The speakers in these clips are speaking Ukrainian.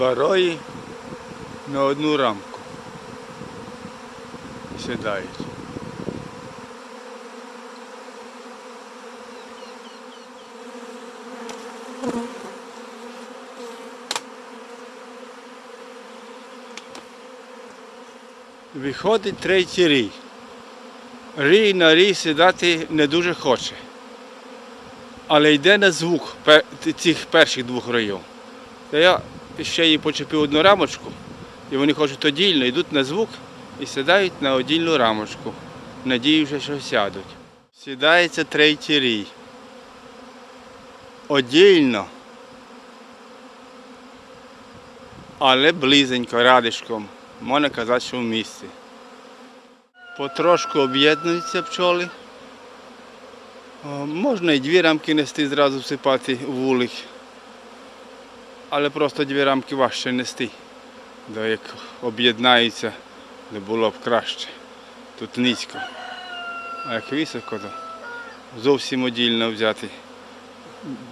Два рої на одну рамку. Сідають. Виходить третій рій. Рій на рій сідати не дуже хоче. Але йде на звук цих перших двох роїв. Ще їй почепив одну рамочку, і вони хочуть одільно, йдуть на звук і сідають на одільну рамочку, надіючись, що сядуть. Сідається третій рій. Одільно. Але близенько, радишком. Можна казати, що в місці. Потрошку об'єднуються пчоли. Можна і дві рамки нести, зразу всипати вулик. Але просто дві рамки важче нести. Да як об'єднаються, то було б краще. Тут низько. А як високо, то зовсім одільно взяти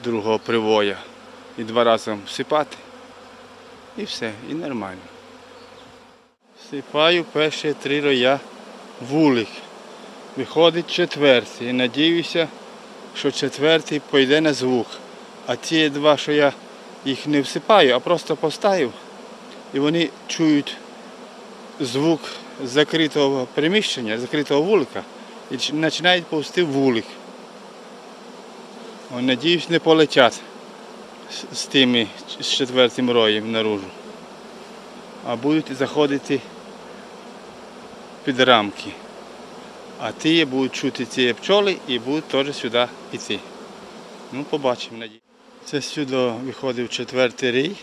другого привоя і два рази всипати. І все, і нормально. Всипаю перші три роя вулик. Виходить четвертий. І надіюся, що четвертий пойде на звук. А ті два, що я їх не всипаю, а просто поставив, і вони чують звук закритого приміщення, закритого вулика і починають повзти вулик. Надіюсь, не полетять з- тими з четвертим роєм наружу. А будуть заходити під рамки. А ті будуть чути ці пчоли і будуть теж сюди йти. Ну, побачимо. надію. Це сюди виходив четвертий рій.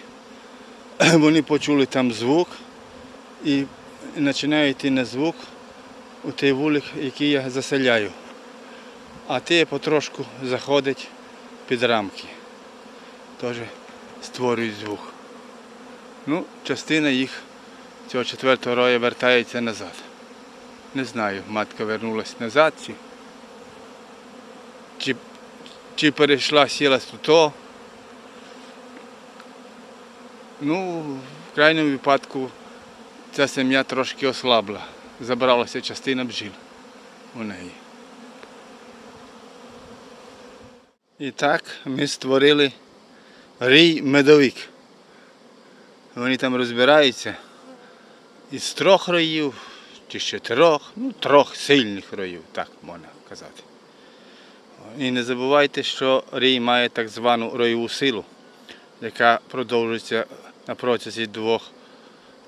Вони почули там звук і починають йти на звук у той вулик, який я заселяю. А ті потрошку заходять під рамки. Теж створюють звук. Ну, частина їх цього четвертого роя вертається назад. Не знаю, матка вернулась назад чи, чи, перейшла, сіла з тут. Ну, в крайньому випадку ця сім'я трошки ослабла. Забралася частина бджіл у неї. І так ми створили рій медовик. Вони там розбираються із трьох роїв чи з чотирьох, ну трьох сильних роїв, так можна казати. І не забувайте, що рій має так звану роєву силу, яка продовжується на протязі двох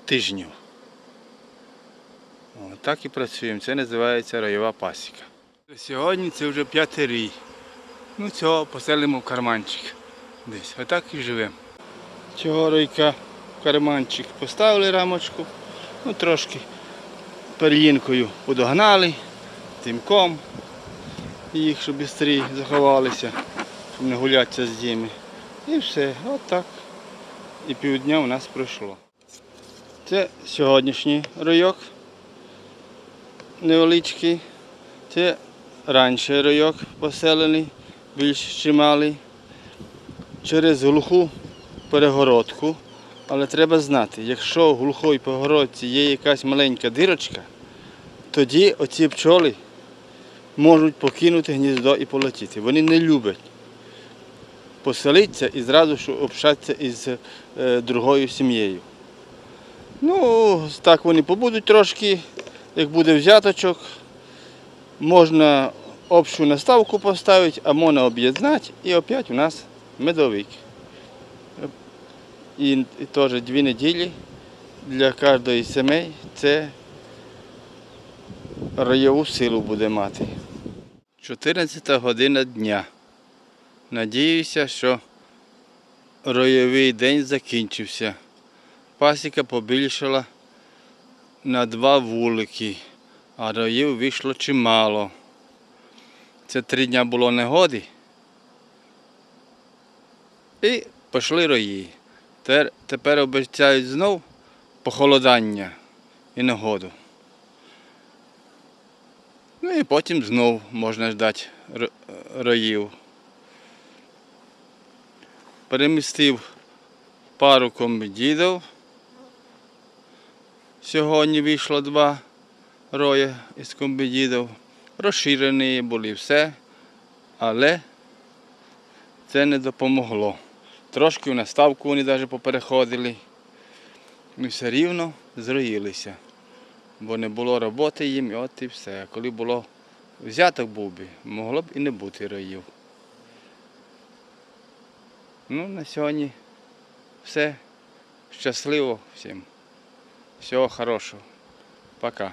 тижнів. О, так і працюємо. Це називається ройова пасіка. Сьогодні це вже п'ятий рій. Ну цього поселимо в карманчик. Десь. Отак і живемо. Цього ройка в карманчик поставили рамочку, ну трошки перлінкою подогнали, тимком їх, щоб швидше заховалися, щоб не гулятися з ними. І все, отак. І півдня у нас пройшло. Це сьогоднішній ройок невеличкий. Це раніше ройок поселений, більш чималий. Через глуху перегородку. Але треба знати, якщо в глухій перегородці є якась маленька дирочка, тоді оці пчоли можуть покинути гніздо і полетіти. Вони не люблять поселитися і зразу общатися із е, другою сім'єю. Ну, так вони побудуть трошки, як буде взяточок, можна общу наставку поставити, а можна об'єднати і опять у нас медовик. І, теж дві неділі для кожної сімей це ройову силу буде мати. 14 година дня. Надіюся, що ройовий день закінчився. Пасіка побільшала на два вулики, а роїв вийшло чимало. Це три дня було негоди. І пішли рої. Тепер, тепер обіцяють знов похолодання і негоду. Ну і потім знов можна ждати роїв. Перемістив пару комбідідів. Сьогодні вийшло два роя із комбідідів. Розширені були все, але це не допомогло. Трошки в наставку вони навіть попереходили. І все рівно зроїлися. Бо не було роботи їм, і от і все. Коли було взяток був би, могло б і не бути роїв. Ну, на сьогодні все. Щасливо всім. Всього хорошого. Пока.